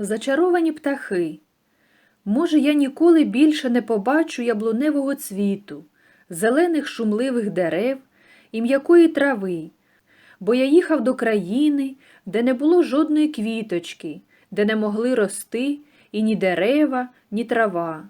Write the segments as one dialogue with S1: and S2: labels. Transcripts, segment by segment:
S1: Зачаровані птахи. Може, я ніколи більше не побачу яблуневого цвіту, зелених шумливих дерев і м'якої трави, бо я їхав до країни, де не було жодної квіточки, де не могли рости і ні дерева, ні трава.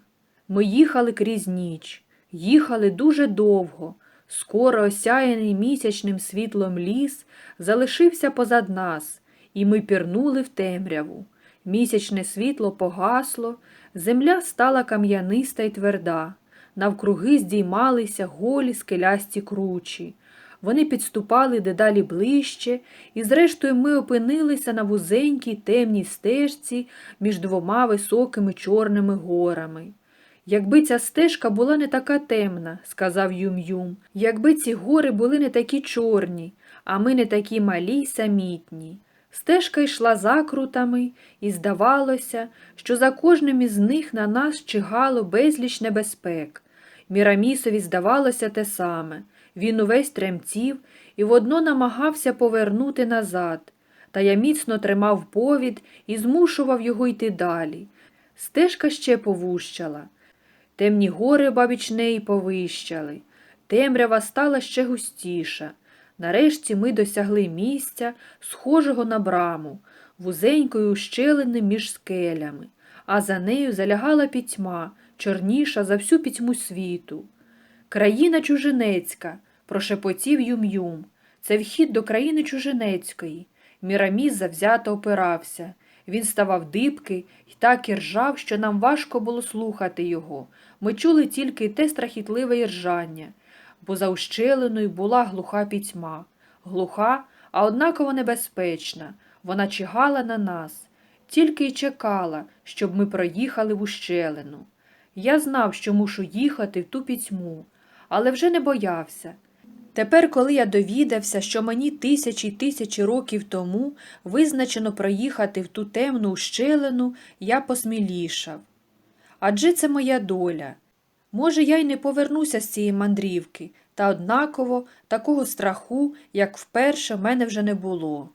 S1: Ми їхали крізь ніч, їхали дуже довго. Скоро осяяний місячним світлом ліс залишився позад нас, і ми пірнули в темряву. Місячне світло погасло, земля стала кам'яниста й тверда, навкруги здіймалися голі скелясті кручі. Вони підступали дедалі ближче, і зрештою ми опинилися на вузенькій темній стежці між двома високими чорними горами. Якби ця стежка була не така темна, сказав Юм-Юм, якби ці гори були не такі чорні, а ми не такі малі й самітні. Стежка йшла закрутами, і здавалося, що за кожним із них на нас чигало безліч небезпек. Мірамісові здавалося те саме. Він увесь тремтів і водно намагався повернути назад, та я міцно тримав повід і змушував його йти далі. Стежка ще повущала. Темні гори бабіч неї повищали, темрява стала ще густіша. Нарешті ми досягли місця, схожого на браму, вузенької ущелини між скелями, а за нею залягала пітьма, чорніша за всю пітьму світу. Країна чужинецька, прошепотів Юм-Юм. Це вхід до країни чужинецької. Міраміс завзято опирався. Він ставав дибки і так іржав, що нам важко було слухати його. Ми чули тільки те страхітливе іржання, бо за ущелиною була глуха пітьма. Глуха, а однаково небезпечна. Вона чигала на нас, тільки й чекала, щоб ми проїхали в ущелину. Я знав, що мушу їхати в ту пітьму, але вже не боявся. Тепер, коли я довідався, що мені тисячі й тисячі років тому визначено проїхати в ту темну ущелину, я посмілішав. Адже це моя доля. Може, я й не повернуся з цієї мандрівки, та однаково такого страху, як вперше, в мене вже не було.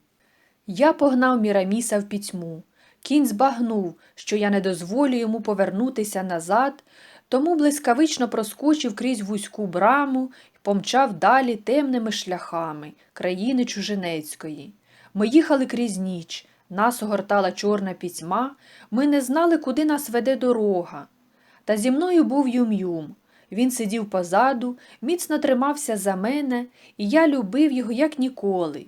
S1: Я погнав Міраміса в пітьму. Кінь збагнув, що я не дозволю йому повернутися назад, тому блискавично проскочив крізь вузьку браму і помчав далі темними шляхами країни чужинецької. Ми їхали крізь ніч, нас огортала чорна пітьма, ми не знали, куди нас веде дорога. Та зі мною був Юм-Юм. Він сидів позаду, міцно тримався за мене, і я любив його як ніколи.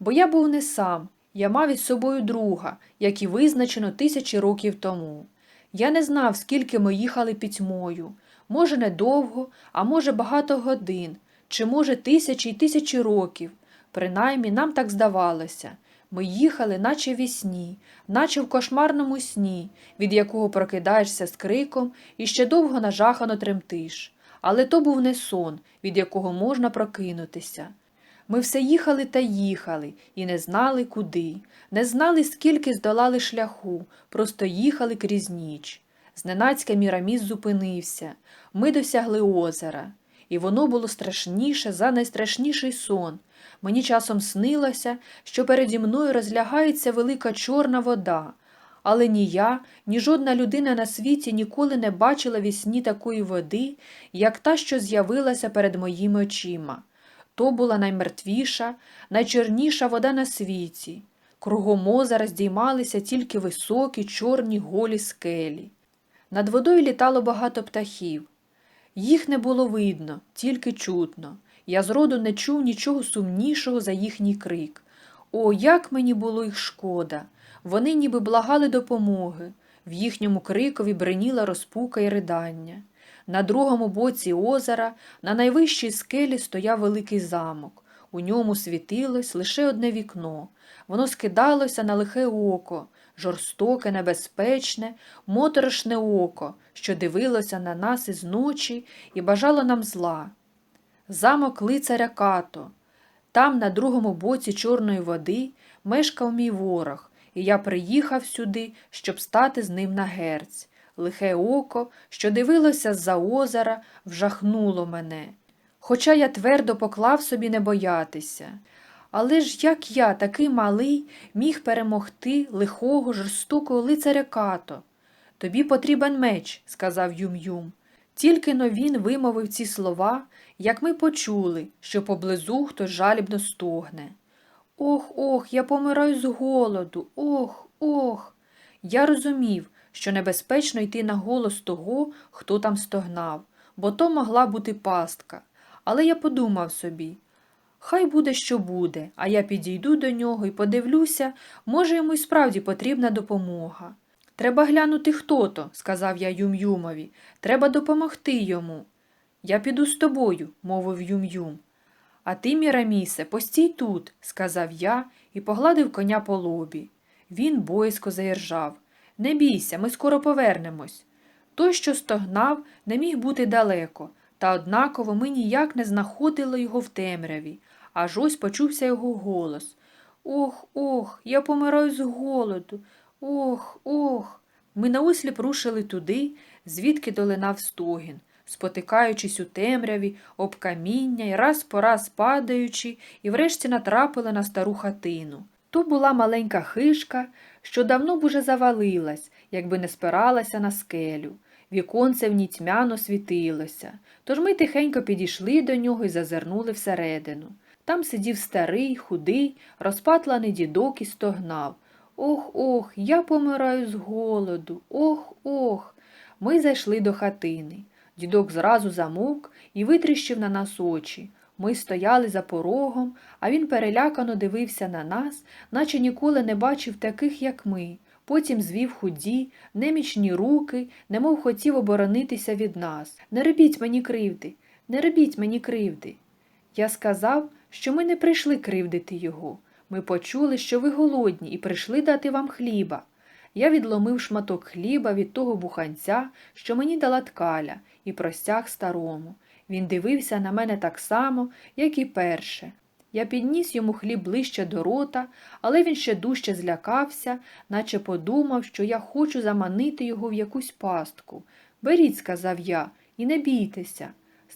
S1: Бо я був не сам, я мав із собою друга, як і визначено тисячі років тому. Я не знав, скільки ми їхали пітьмою. Може, недовго, а може, багато годин, чи, може, тисячі й тисячі років. Принаймні нам так здавалося. Ми їхали, наче вісні, наче в кошмарному сні, від якого прокидаєшся з криком і ще довго нажахано тремтиш. Але то був не сон, від якого можна прокинутися. Ми все їхали та їхали і не знали, куди, не знали, скільки здолали шляху, просто їхали крізь ніч. Зненацька Міраміс зупинився. Ми досягли озера, і воно було страшніше за найстрашніший сон. Мені часом снилося, що переді мною розлягається велика чорна вода, але ні я, ні жодна людина на світі ніколи не бачила вісні такої води, як та, що з'явилася перед моїми очима. То була наймертвіша, найчорніша вода на світі. Кругом озера здіймалися тільки високі, чорні голі скелі. Над водою літало багато птахів. Їх не було видно, тільки чутно. Я зроду не чув нічого сумнішого за їхній крик. О, як мені було їх шкода! Вони ніби благали допомоги. В їхньому крикові бреніла розпука й ридання. На другому боці озера, на найвищій скелі стояв великий замок. У ньому світилось лише одне вікно. Воно скидалося на лихе око, жорстоке, небезпечне, моторошне око, що дивилося на нас із ночі і бажало нам зла. Замок лицаря Като. Там, на другому боці Чорної води, мешкав мій ворог, і я приїхав сюди, щоб стати з ним на герць. Лихе око, що дивилося з-за озера, вжахнуло мене. Хоча я твердо поклав собі не боятися. Але ж як я, такий малий, міг перемогти лихого, жорстокого лицаря като? Тобі потрібен меч, сказав Юм-Юм. Тільки но він вимовив ці слова, як ми почули, що поблизу хтось жалібно стогне. Ох, ох, я помираю з голоду, ох, ох. Я розумів, що небезпечно йти на голос того, хто там стогнав, бо то могла бути пастка. Але я подумав собі, хай буде, що буде, а я підійду до нього і подивлюся, може, йому й справді потрібна допомога. Треба глянути, хто то, сказав я Юм-Юмові. Треба допомогти йому. Я піду з тобою, мовив Юм-Юм. А ти, Мірамісе, постій тут, сказав я і погладив коня по лобі. Він боязко заіржав. Не бійся, ми скоро повернемось. Той, що стогнав, не міг бути далеко, та однаково ми ніяк не знаходили його в темряві, аж ось почувся його голос. Ох, ох, я помираю з голоду. Ох, ох. Ми наосліп рушили туди, звідки долинав стогін, спотикаючись у темряві, об каміння і раз по раз падаючи, і врешті натрапили на стару хатину. То була маленька хишка, що давно б уже завалилась, якби не спиралася на скелю. Віконце в ній тьмяно світилося, тож ми тихенько підійшли до нього і зазирнули всередину. Там сидів старий, худий, розпатланий дідок і стогнав. Ох, ох, я помираю з голоду. Ох, ох. Ми зайшли до хатини. Дідок зразу замовк і витріщив на нас очі. Ми стояли за порогом, а він перелякано дивився на нас, наче ніколи не бачив таких, як ми. Потім звів худі, немічні руки, немов хотів оборонитися від нас. Не робіть мені кривди, не робіть мені кривди. Я сказав, що ми не прийшли кривдити його. Ми почули, що ви голодні, і прийшли дати вам хліба. Я відломив шматок хліба від того буханця, що мені дала ткаля, і простяг старому. Він дивився на мене так само, як і перше. Я підніс йому хліб ближче до рота, але він ще дужче злякався, наче подумав, що я хочу заманити його в якусь пастку. Беріть, сказав я, і не бійтеся.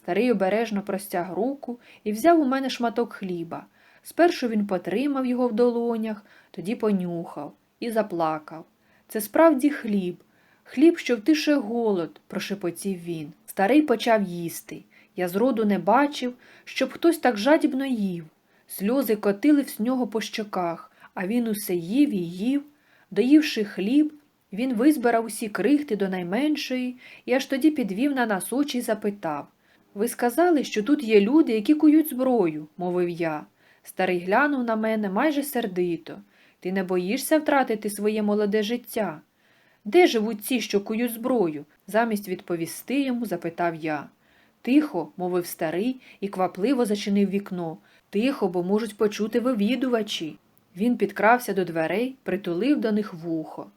S1: Старий обережно простяг руку і взяв у мене шматок хліба. Спершу він потримав його в долонях, тоді понюхав і заплакав. Це справді хліб, хліб, що втише голод, прошепотів він. Старий почав їсти. Я зроду не бачив, щоб хтось так жадібно їв. Сльози котили з нього по щоках, а він усе їв і їв. Доївши хліб, він визбирав усі крихти до найменшої і аж тоді підвів на нас очі і запитав Ви сказали, що тут є люди, які кують зброю, мовив я. Старий глянув на мене майже сердито. Ти не боїшся втратити своє молоде життя? Де живуть ці, що кують зброю? замість відповісти йому, запитав я. Тихо, мовив старий і квапливо зачинив вікно. Тихо, бо можуть почути вивідувачі. Він підкрався до дверей, притулив до них вухо.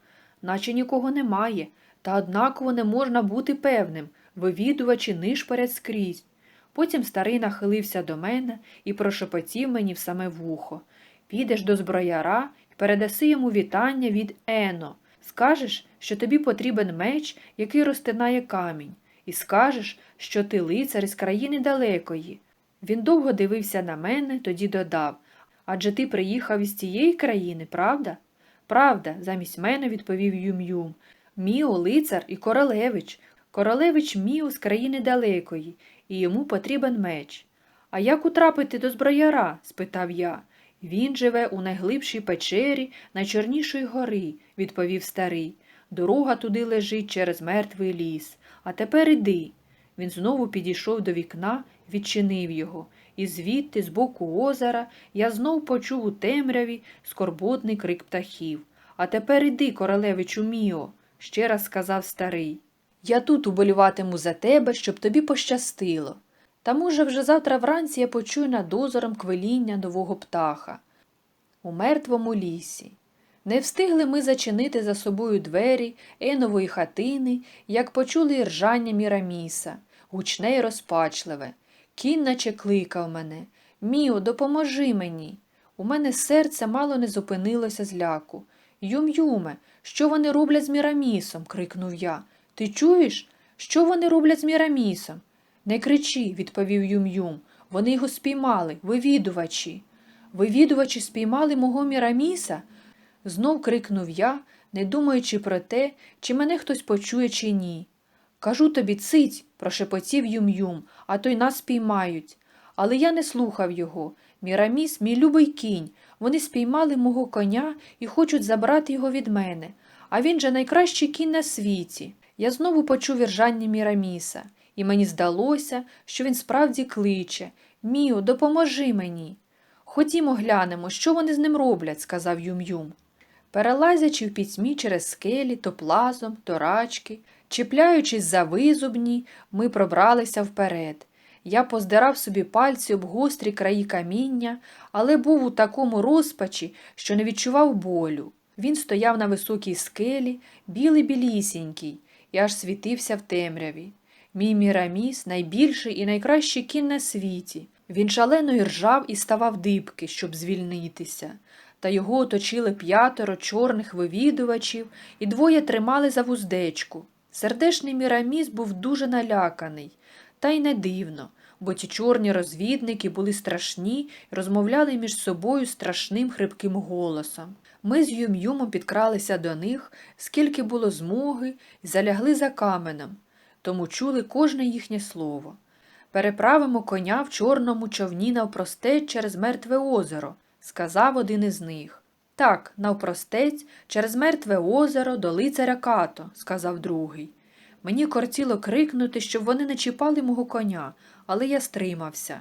S1: Наче нікого немає, та однаково не можна бути певним, вивідувачі нишпорять скрізь. Потім старий нахилився до мене і прошепотів мені в саме вухо. Підеш до зброяра і передаси йому вітання від Ено. Скажеш, що тобі потрібен меч, який розтинає камінь, і скажеш, що ти лицар із країни далекої. Він довго дивився на мене, тоді додав Адже ти приїхав із цієї країни, правда? Правда, замість мене відповів Юм-Юм. Міо лицар і королевич. Королевич Міо з країни далекої, і йому потрібен меч. А як утрапити до зброяра? спитав я. Він живе у найглибшій печері найчорнішої гори, відповів старий. Дорога туди лежить через мертвий ліс. А тепер іди. Він знову підійшов до вікна, відчинив його, і звідти, з боку озера, я знов почув у темряві скорботний крик птахів. А тепер іди, королевичу Міо, ще раз сказав старий. Я тут уболіватиму за тебе, щоб тобі пощастило. Та, може, вже завтра вранці я почую над озером квиління нового птаха. У мертвому лісі. Не встигли ми зачинити за собою двері Енової хатини, як почули ржання Міраміса, гучне й розпачливе. Кін наче кликав мене. Міо, допоможи мені. У мене серце мало не зупинилося з ляку. Юм-юме, що вони роблять з Мірамісом? крикнув я. Ти чуєш? Що вони роблять з Мірамісом? Не кричи, відповів Юм-Юм. Вони його спіймали, вивідувачі. Вивідувачі спіймали мого Міраміса? Знов крикнув я, не думаючи про те, чи мене хтось почує, чи ні. Кажу тобі, цить, прошепотів Юм-Юм, а то й нас спіймають. Але я не слухав його. Міраміс, мій любий кінь. Вони спіймали мого коня і хочуть забрати його від мене. А він же найкращий кінь на світі. Я знову почув іржання Міраміса, і мені здалося, що він справді кличе Міо, допоможи мені. Ходімо глянемо, що вони з ним роблять, сказав Юм-Юм. Перелазячи в пітьмі через скелі, то плазом, то рачки, чіпляючись за визубні, ми пробралися вперед. Я поздирав собі пальці об гострі краї каміння, але був у такому розпачі, що не відчував болю. Він стояв на високій скелі, білий білісінький, і аж світився в темряві. Мій Міраміс найбільший і найкращий кінь на світі. Він шалено іржав і ставав дибки, щоб звільнитися. Та його оточили п'ятеро чорних вивідувачів і двоє тримали за вуздечку. Сердешний Міраміс був дуже наляканий, та й не дивно, бо ті чорні розвідники були страшні і розмовляли між собою страшним хрипким голосом. Ми з Юм-Юмом підкралися до них, скільки було змоги, і залягли за каменем, тому чули кожне їхнє слово. Переправимо коня в чорному човні навпростець через мертве озеро, сказав один із них. Так, навпростець, через мертве озеро до лицаря Като, сказав другий. Мені кортіло крикнути, щоб вони не чіпали мого коня, але я стримався.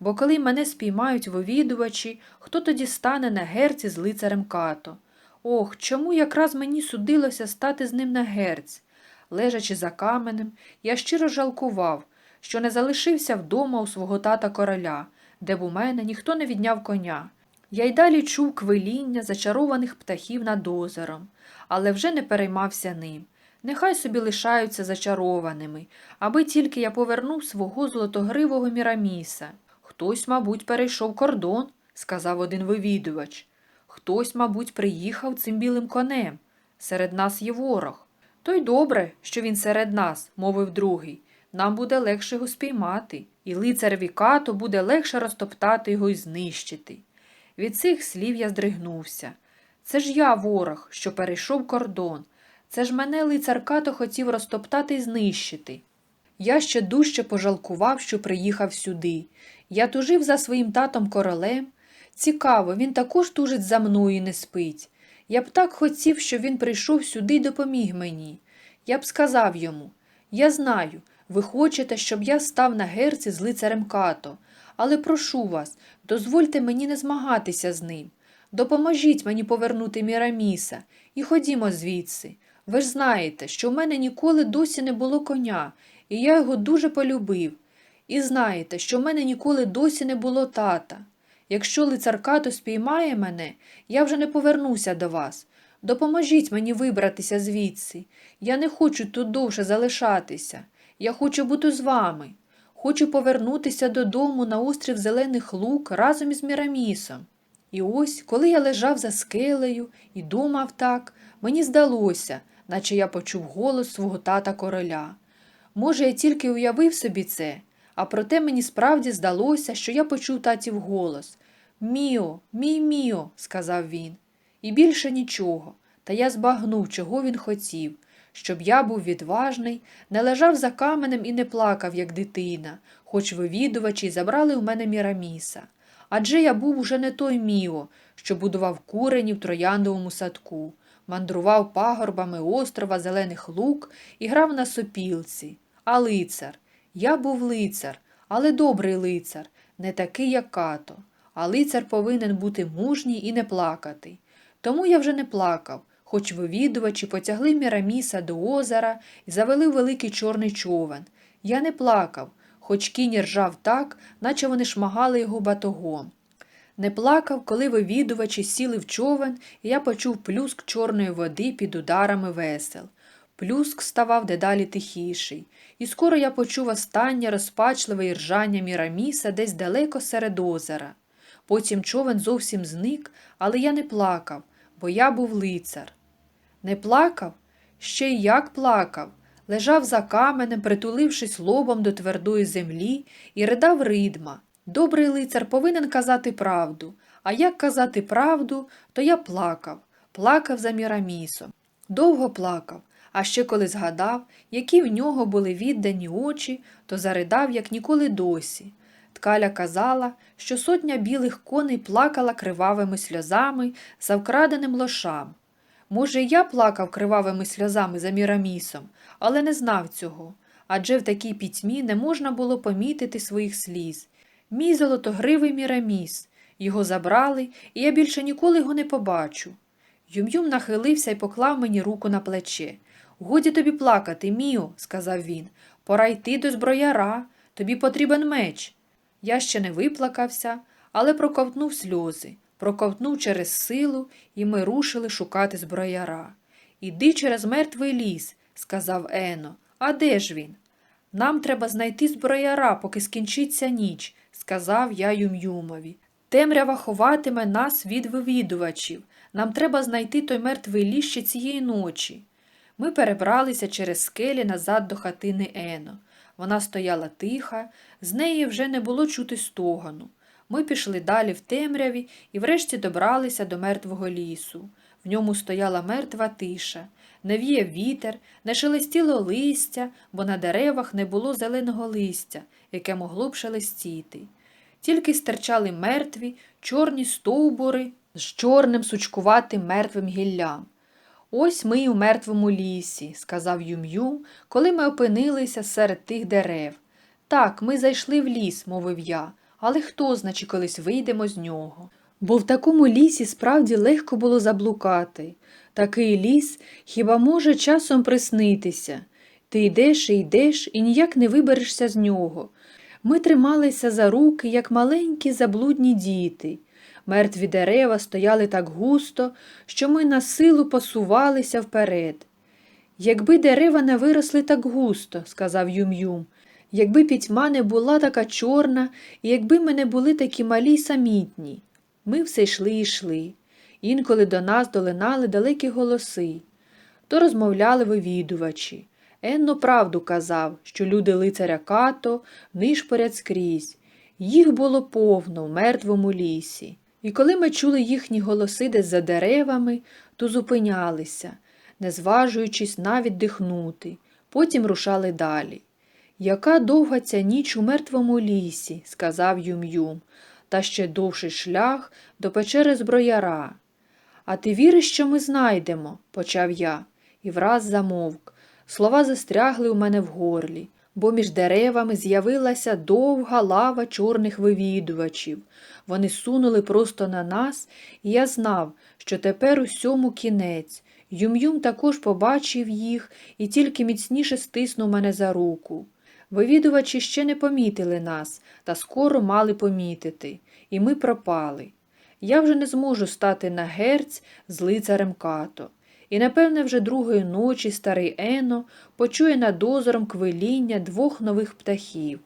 S1: Бо коли мене спіймають вивідувачі, хто тоді стане на герці з лицарем Като? Ох, чому якраз мені судилося стати з ним на герць? Лежачи за каменем, я щиро жалкував, що не залишився вдома у свого тата короля, де б у мене ніхто не відняв коня. Я й далі чув квиління зачарованих птахів над озером, але вже не переймався ним. Нехай собі лишаються зачарованими, аби тільки я повернув свого золотогривого міраміса. Хтось, мабуть, перейшов кордон, сказав один вивідувач. Хтось, мабуть, приїхав цим білим конем. Серед нас є ворог. То й добре, що він серед нас, мовив другий. Нам буде легше його спіймати, і лицареві като буде легше розтоптати його і знищити. Від цих слів я здригнувся. Це ж я ворог, що перейшов кордон. Це ж мене лицар като хотів розтоптати і знищити. Я ще дужче пожалкував, що приїхав сюди. Я тужив за своїм татом королем. Цікаво, він також тужить за мною і не спить. Я б так хотів, щоб він прийшов сюди і допоміг мені. Я б сказав йому Я знаю, ви хочете, щоб я став на герці з лицарем като, але прошу вас, дозвольте мені не змагатися з ним. Допоможіть мені повернути Міраміса і ходімо звідси. Ви ж знаєте, що в мене ніколи досі не було коня, і я його дуже полюбив. І знаєте, що в мене ніколи досі не було тата. Якщо лицар Като спіймає мене, я вже не повернуся до вас. Допоможіть мені вибратися звідси. Я не хочу тут довше залишатися. Я хочу бути з вами. Хочу повернутися додому на острів Зелених Лук разом із Мірамісом. І ось, коли я лежав за скелею і думав так, мені здалося, наче я почув голос свого тата короля. Може, я тільки уявив собі це, а проте мені справді здалося, що я почув татів голос. Міо, мій міо, сказав він. І більше нічого. Та я збагнув, чого він хотів, щоб я був відважний, не лежав за каменем і не плакав, як дитина, хоч вивідувачі забрали у мене Міраміса. Адже я був уже не той Міо, що будував курені в трояндовому садку, мандрував пагорбами острова Зелених Лук і грав на сопілці. А лицар. Я був лицар, але добрий лицар, не такий, як като. А лицар повинен бути мужній і не плакати. Тому я вже не плакав, хоч вивідувачі потягли Міраміса до озера і завели великий чорний човен. Я не плакав, хоч кінь ржав так, наче вони шмагали його батогом. Не плакав, коли вивідувачі сіли в човен, і я почув плюск чорної води під ударами весел. Плюск ставав дедалі тихіший, і скоро я почув останнє розпачливе іржання Міраміса десь далеко серед озера. Потім човен зовсім зник, але я не плакав, бо я був лицар. Не плакав? Ще й як плакав. Лежав за каменем, притулившись лобом до твердої землі, і ридав ридма. Добрий лицар повинен казати правду, А як казати правду, то я плакав, плакав за Мірамісом. Довго плакав, а ще коли згадав, які в нього були віддані очі, то заридав, як ніколи досі. Ткаля казала, що сотня білих коней плакала кривавими сльозами за вкраденим лошам. Може, я плакав кривавими сльозами за Мірамісом, але не знав цього, адже в такій пітьмі не можна було помітити своїх сліз. Мій золотогривий Міраміс. Його забрали, і я більше ніколи його не побачу. Юм-Юм нахилився і поклав мені руку на плече. Годі тобі плакати, Міо, сказав він. Пора йти до зброяра, тобі потрібен меч. Я ще не виплакався, але проковтнув сльози, проковтнув через силу, і ми рушили шукати зброяра. Іди через мертвий ліс, сказав Ено. А де ж він? Нам треба знайти зброяра, поки скінчиться ніч, сказав я Юм-Юмові. Темрява ховатиме нас від вивідувачів. Нам треба знайти той мертвий ліс ще цієї ночі. Ми перебралися через скелі назад до хатини Ено. Вона стояла тиха, з неї вже не було чути стогану. Ми пішли далі в темряві і врешті добралися до мертвого лісу. В ньому стояла мертва тиша, не віяв вітер, не шелестіло листя, бо на деревах не було зеленого листя, яке могло б шелестіти. Тільки стирчали мертві, чорні стовбури з чорним сучкуватим мертвим гіллям. Ось ми й у мертвому лісі, сказав Юм-Юм, коли ми опинилися серед тих дерев. Так, ми зайшли в ліс, мовив я, але хто зна, колись вийдемо з нього. Бо в такому лісі справді легко було заблукати. Такий ліс хіба може часом приснитися. Ти йдеш і йдеш і ніяк не виберешся з нього. Ми трималися за руки, як маленькі заблудні діти. Мертві дерева стояли так густо, що ми на силу посувалися вперед. Якби дерева не виросли так густо, сказав Юм-Юм, якби пітьма не була така чорна, і якби ми не були такі малі й самітні. Ми все йшли і йшли. Інколи до нас долинали далекі голоси. То розмовляли вивідувачі. Енно правду казав, що люди лицаря Като нишпорять скрізь. Їх було повно в мертвому лісі. І коли ми чули їхні голоси десь за деревами, то зупинялися, не зважуючись навіть дихнути, потім рушали далі. Яка довга ця ніч у мертвому лісі, сказав Юм-Юм, та ще довший шлях до печери зброяра. А ти віриш, що ми знайдемо? почав я, і враз замовк. Слова застрягли у мене в горлі, бо між деревами з'явилася довга лава чорних вивідувачів. Вони сунули просто на нас, і я знав, що тепер усьому кінець. Юм-Юм також побачив їх і тільки міцніше стиснув мене за руку. Вивідувачі ще не помітили нас, та скоро мали помітити, і ми пропали. Я вже не зможу стати на герць з лицарем като. І, напевне, вже другої ночі старий Ено почує над озером квиління двох нових птахів.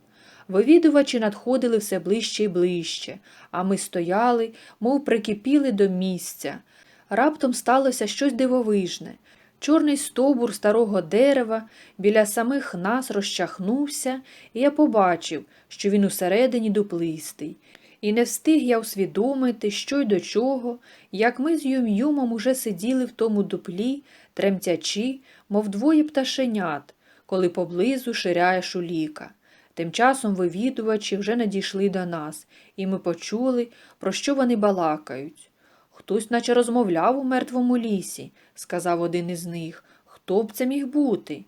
S1: Вивідувачі надходили все ближче і ближче, а ми стояли, мов прикипіли до місця. Раптом сталося щось дивовижне. Чорний стовбур старого дерева біля самих нас розчахнувся, і я побачив, що він усередині дуплистий. І не встиг я усвідомити, що й до чого, як ми з Юм-Юмом уже сиділи в тому дуплі, тремтячи, мов двоє пташенят, коли поблизу ширяє шуліка. Тим часом вивідувачі вже надійшли до нас, і ми почули, про що вони балакають. Хтось наче розмовляв у мертвому лісі, сказав один із них. Хто б це міг бути?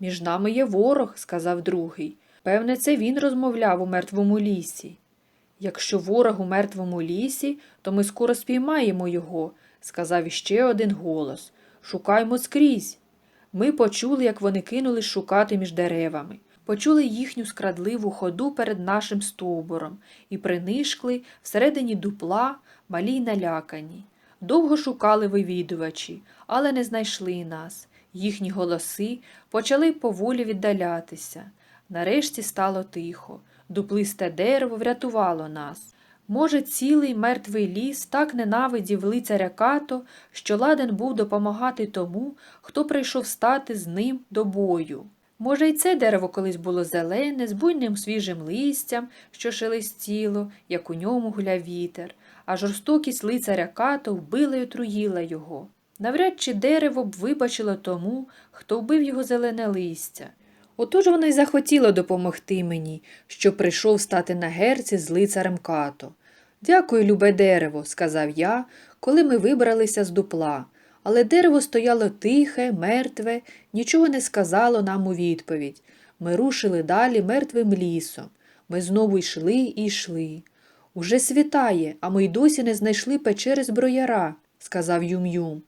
S1: Між нами є ворог, сказав другий. Певне, це він розмовляв у мертвому лісі. Якщо ворог у мертвому лісі, то ми скоро спіймаємо його, сказав іще один голос. Шукаймо скрізь. Ми почули, як вони кинулись шукати між деревами, почули їхню скрадливу ходу перед нашим стовбуром і принишкли всередині дупла, малі налякані. Довго шукали вивідувачі, але не знайшли нас. Їхні голоси почали поволі віддалятися. Нарешті стало тихо. Дуплисте дерево врятувало нас. Може, цілий мертвий ліс так ненавидів лицаря като, що ладен був допомагати тому, хто прийшов стати з ним до бою. Може, й це дерево колись було зелене, з буйним свіжим листям, що шелестіло, як у ньому гуляв вітер, а жорстокість лицаря като вбила й отруїла його. Навряд чи дерево б вибачило тому, хто вбив його зелене листя. Отож воно й захотіло допомогти мені, що прийшов стати на герці з лицарем като. Дякую, любе дерево, сказав я, коли ми вибралися з дупла. Але дерево стояло тихе, мертве, нічого не сказало нам у відповідь. Ми рушили далі мертвим лісом. Ми знову йшли і йшли. Уже світає, а ми й досі не знайшли печери зброяра, сказав Юм-Юм.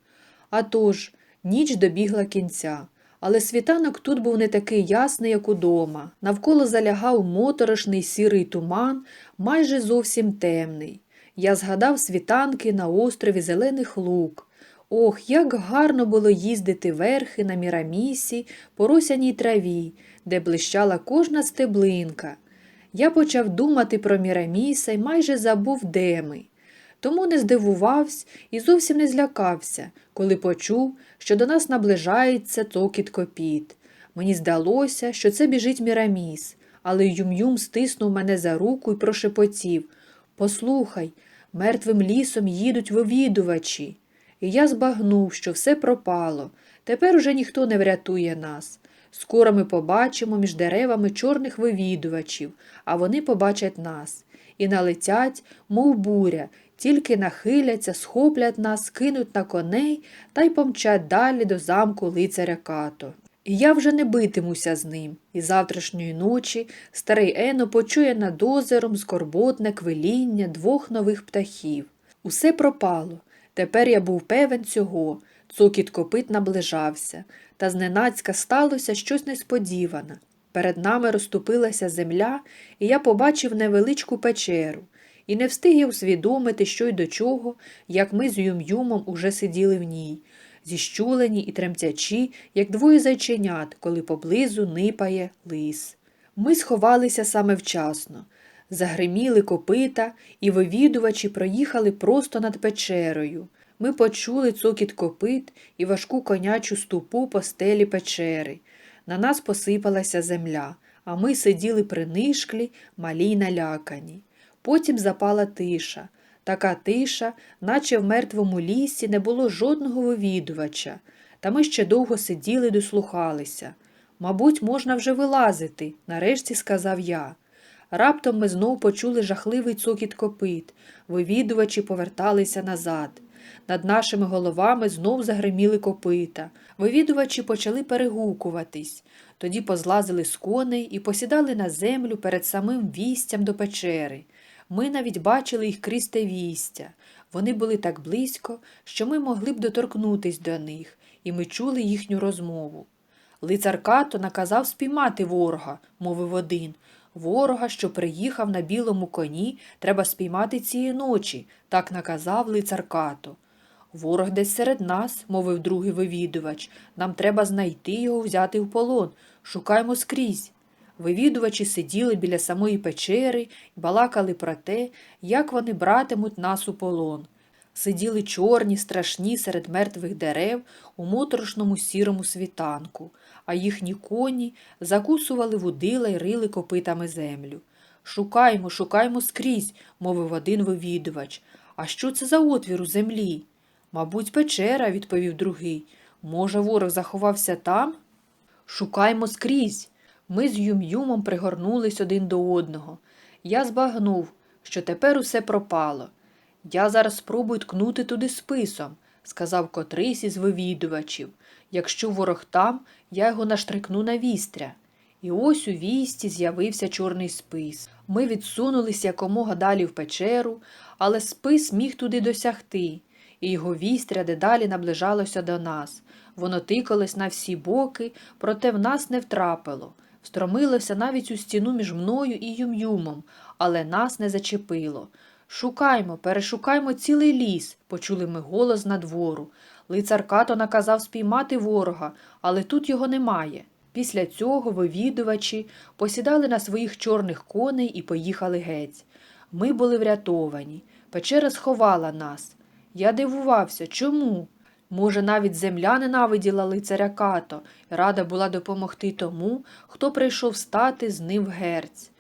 S1: А тож, ніч добігла кінця. Але світанок тут був не такий ясний, як удома. Навколо залягав моторошний сірий туман, майже зовсім темний. Я згадав світанки на острові Зелених Лук. Ох, як гарно було їздити верхи на мірамісі по росяній траві, де блищала кожна стеблинка. Я почав думати про Міраміса і майже забув, де ми. Тому не здивувався і зовсім не злякався, коли почув, що до нас наближається цокіт копіт. Мені здалося, що це біжить Міраміс, але Юм-Юм стиснув мене за руку і прошепотів Послухай, мертвим лісом їдуть вивідувачі. І я збагнув, що все пропало. Тепер уже ніхто не врятує нас. Скоро ми побачимо між деревами чорних вивідувачів, а вони побачать нас. І налетять, мов буря, тільки нахиляться, схоплять нас, кинуть на коней та й помчать далі до замку лицаря като. І я вже не битимуся з ним, і завтрашньої ночі старий Ено почує над озером скорботне квиління двох нових птахів. Усе пропало. Тепер я був певен цього. Цокіт копит наближався, та зненацька сталося щось несподіване. Перед нами розступилася земля, і я побачив невеличку печеру. І не встиг я усвідомити, що й до чого, як ми з Юм-Юмом уже сиділи в ній, зіщулені і тремтячі, як двоє зайченят, коли поблизу нипає лис. Ми сховалися саме вчасно. Загриміли копита, і вивідувачі проїхали просто над печерою. Ми почули цокіт копит і важку конячу ступу по стелі печери. На нас посипалася земля, а ми сиділи принишклі, малі й налякані. Потім запала тиша. Така тиша, наче в мертвому лісі не було жодного вивідувача, та ми ще довго сиділи й дослухалися. Мабуть, можна вже вилазити, нарешті сказав я. Раптом ми знов почули жахливий цокіт копит, вивідувачі поверталися назад. Над нашими головами знов загриміли копита. Вивідувачі почали перегукуватись, тоді позлазили з коней і посідали на землю перед самим вістям до печери. Ми навіть бачили їх крізь те вістя. Вони були так близько, що ми могли б доторкнутись до них, і ми чули їхню розмову. Лицар Като наказав спіймати ворога, мовив один. Ворога, що приїхав на білому коні, треба спіймати цієї ночі, так наказав лицар Като. Ворог десь серед нас, мовив другий вивідувач. Нам треба знайти його, взяти в полон. Шукаймо скрізь. Вивідувачі сиділи біля самої печери і балакали про те, як вони братимуть нас у полон. Сиділи чорні, страшні серед мертвих дерев у моторошному сірому світанку, а їхні коні закусували вудила й рили копитами землю. Шукаймо, шукаймо скрізь, мовив один вивідувач. А що це за отвір у землі? Мабуть, печера, відповів другий. Може, ворог заховався там? Шукаймо скрізь. Ми з Юм-Юмом пригорнулись один до одного. Я збагнув, що тепер усе пропало. Я зараз спробую ткнути туди списом, сказав котрийсь із вивідувачів. Якщо ворог там, я його наштрикну на вістря. І ось у вісті з'явився чорний спис. Ми відсунулись якомога далі в печеру, але спис міг туди досягти, і його вістря дедалі наближалося до нас. Воно тикалось на всі боки, проте в нас не втрапило. Стромилося навіть у стіну між мною і Юм-Юмом, але нас не зачепило. Шукаймо, перешукаймо цілий ліс, почули ми голос надвору. Лицар Като наказав спіймати ворога, але тут його немає. Після цього вивідувачі посідали на своїх чорних коней і поїхали геть. Ми були врятовані. Печера сховала нас. Я дивувався, чому? Може, навіть земля ненавиділа лицаря Като і рада була допомогти тому, хто прийшов стати з ним в герць.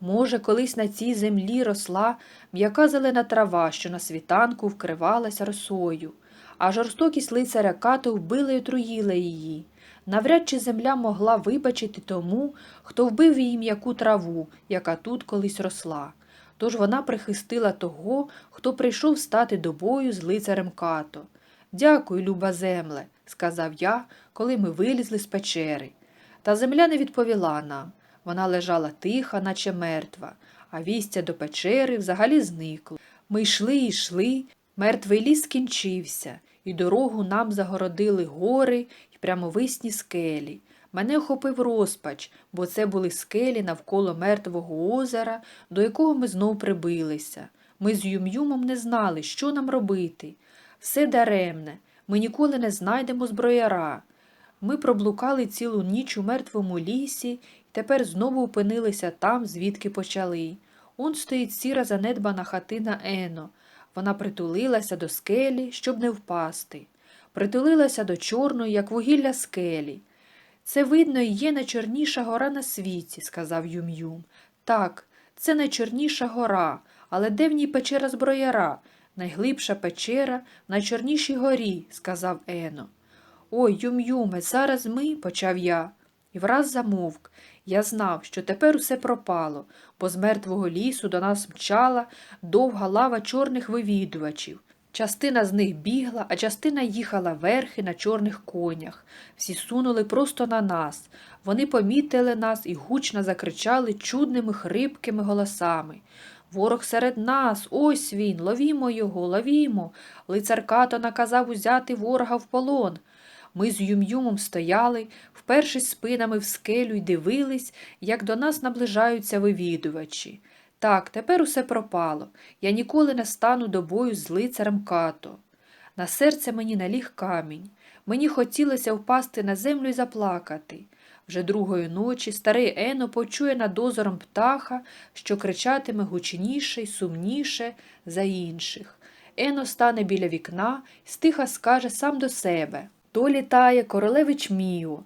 S1: Може, колись на цій землі росла м'яка зелена трава, що на світанку вкривалася росою, а жорстокість лицаря Като вбила й отруїла її. Навряд чи земля могла вибачити тому, хто вбив її м'яку траву, яка тут колись росла. Тож вона прихистила того, хто прийшов стати до бою з лицарем Като. Дякую, люба земле, сказав я, коли ми вилізли з печери. Та земля не відповіла нам. Вона лежала тиха, наче мертва, а вістя до печери взагалі зникло. Ми йшли і йшли, мертвий ліс скінчився, і дорогу нам загородили гори й прямовисні скелі. Мене охопив розпач, бо це були скелі навколо мертвого озера, до якого ми знов прибилися. Ми з Юм'юмом не знали, що нам робити. Все даремне, ми ніколи не знайдемо зброяра. Ми проблукали цілу ніч у мертвому лісі і тепер знову опинилися там, звідки почали. Он стоїть сіра занедбана хатина Ено. Вона притулилася до скелі, щоб не впасти. Притулилася до чорної, як вугілля скелі. Це, видно, і є найчорніша гора на світі, сказав Юм-Юм. Так, це найчорніша гора, але де в ній печера зброяра? Найглибша печера в найчорнішій горі, сказав Ено. Ой, Юм-Юме, зараз ми, почав я, і враз замовк. Я знав, що тепер усе пропало, бо з мертвого лісу до нас мчала довга лава чорних вивідувачів. Частина з них бігла, а частина їхала верхи на чорних конях. Всі сунули просто на нас. Вони помітили нас і гучно закричали чудними хрипкими голосами. Ворог серед нас, ось він, ловімо його, ловімо. Лицар Като наказав узяти ворога в полон. Ми з Юм-Юмом стояли, впершись спинами в скелю й дивились, як до нас наближаються вивідувачі. Так, тепер усе пропало. Я ніколи не стану до бою з лицарем Като. На серце мені наліг камінь. Мені хотілося впасти на землю і заплакати. Вже другої ночі старий Ено почує над озером птаха, що кричатиме гучніше й сумніше за інших. Ено стане біля вікна і стиха скаже сам до себе то літає королевич Міо.